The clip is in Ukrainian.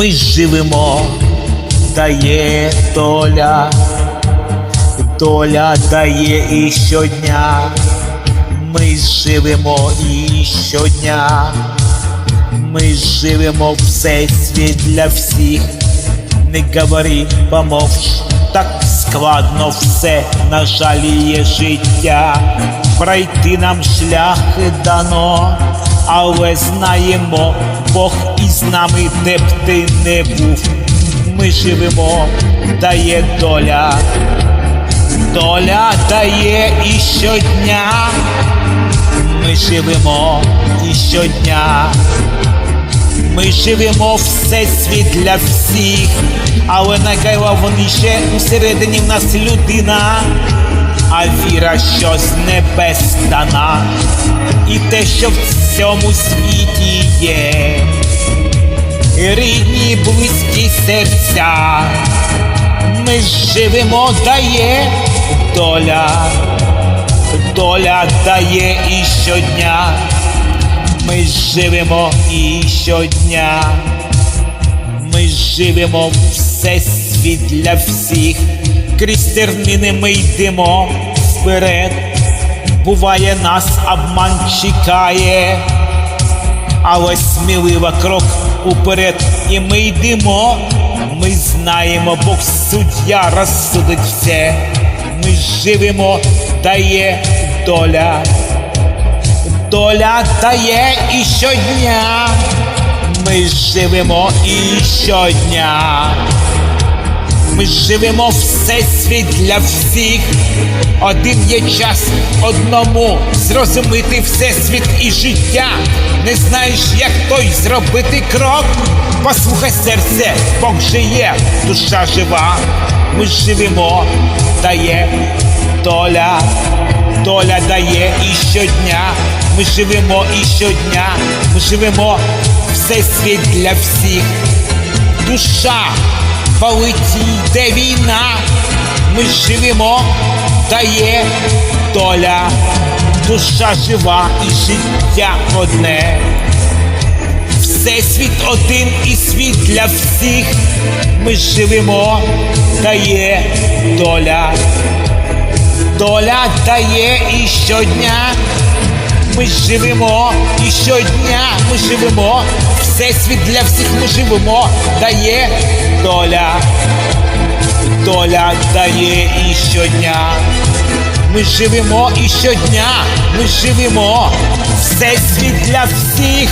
Ми живемо, дає доля, доля дає і щодня. Ми живемо і щодня. Ми живемо всесвіт для всіх. Не говори, помовч, так складно все, на жаль, є життя. Пройти нам шлях дано, але знаємо, Бог із нами, де б ти не був. Ми живемо, дає доля, доля дає і щодня. Ми живемо і щодня. Ми живемо всесвіт для всіх, але найголовніше усередині в нас людина, а віра, що з небес дана, і те, що в цьому світі є, рідні, близькі серця, ми живемо, дає доля, доля дає і щодня. Ми живемо і щодня. Ми живемо всесвіт для всіх. Крізь терміни ми йдемо вперед. Буває, нас обман чекає, але сміливо крок уперед. І ми йдемо. Ми знаємо, Бог суддя розсудить все. Ми живемо, дає доля. Доля дає і щодня. Ми живемо і щодня. Ми живемо всесвіт для всіх. Один є час одному зрозуміти всесвіт і життя. Не знаєш, як той зробити крок. Послухай серце, Бог же є, душа жива. Ми живемо, дає доля, доля дає і щодня. Ми живемо і щодня. Ми живемо всесвіт для всіх. Душа болить йде війна. Ми живемо, дає доля. Душа жива і життя одне. Всесвіт один і світ для всіх. Ми живемо, дає доля. Доля дає і щодня. Ми живемо і щодня ми живемо. Всесвіт для всіх ми живемо, дає доля. Доля дає і щодня. Ми живемо і щодня. Ми живемо. Всесвіт для всіх.